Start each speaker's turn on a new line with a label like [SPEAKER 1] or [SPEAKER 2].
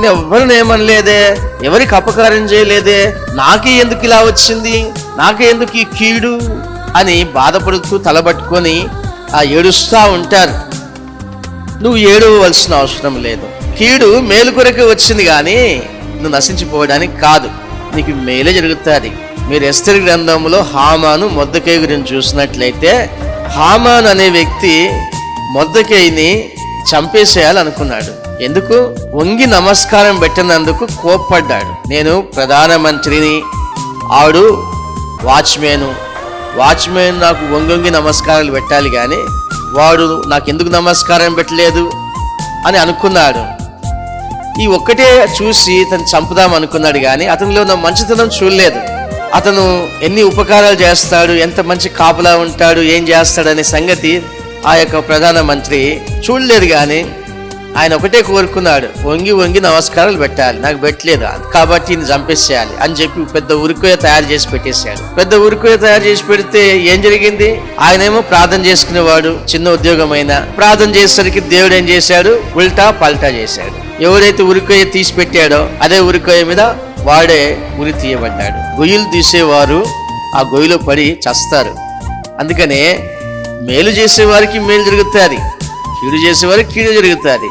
[SPEAKER 1] నేను ఎవరిని ఏమనలేదే? ఎవరికి అపకారం చేయలేదే? నాకే ఎందుకు ఇలా వచ్చింది? నాకే ఎందుకు ఈ కీడు? అని బాధపడుతూ తలబట్టుకొని ఆ ఏడుస్తూ ఉంటారు. నువ్వు ఏడవలసిన అవసరం లేదు. కీడు మేలు కొరకు వచ్చింది కానీ నువ్వు నశించిపోవడానికి కాదు. నీకు మేలే జరుగుతుంది. మీరు ఎస్తరి గ్రంథంలో హామాను మొద్దకై గురించి చూసినట్లయితే హామాన్ అనే వ్యక్తి మొద్దకైని చంపేసేయాలనుకున్నాడు. ఎందుకు? వంగి నమస్కారం పెట్టినందుకు కోప్పడ్డాడు. నేను ప్రధానమంత్రిని ఆడు వాచ్మెను. వాచ్మెన్ నాకు వంగొంగి నమస్కారాలు పెట్టాలి కానీ వాడు నాకు ఎందుకు నమస్కారం పెట్టలేదు అని అనుకున్నాడు. ఈ ఒక్కటే చూసి తను చంపుదాం అనుకున్నాడు కానీ అతనిలో ఉన్న మంచితనం చూడలేదు. అతను ఎన్ని ఉపకారాలు చేస్తాడు ఎంత మంచి కాపలా ఉంటాడు ఏం చేస్తాడనే సంగతి ఆ యొక్క ప్రధానమంత్రి చూడలేదు కానీ ఆయన ఒకటే కోరుకున్నాడు వంగి వంగి నమస్కారాలు పెట్టాలి. నాకు పెట్టలేదు కాబట్టి ఈయన చంపేసేయాలి అని చెప్పి పెద్ద ఉరుకుయ తయారు చేసి పెట్టేశాడు. పెద్ద ఉరుకుయ తయారు చేసి పెడితే ఏం జరిగింది? ఆయనేమో ప్రార్థన చేసుకునేవాడు చిన్న ఉద్యోగమైన. ప్రార్థన చేసేసరికి దేవుడు ఏం చేశాడు? ఉల్టా పల్టా చేశాడు. ఎవరైతే ఉరికొయ్య తీసి పెట్టాడో అదే ఉరికొయ్య మీద వాడే ఉరి తీయబడ్డాడు. గొయ్యలు తీసేవారు ఆ గొయ్యిలో పడి చస్తారు. అందుకనే మేలు చేసేవారికి మేలు జరుగుతుంది కీడు చేసేవారికి కీడు జరుగుతుంది.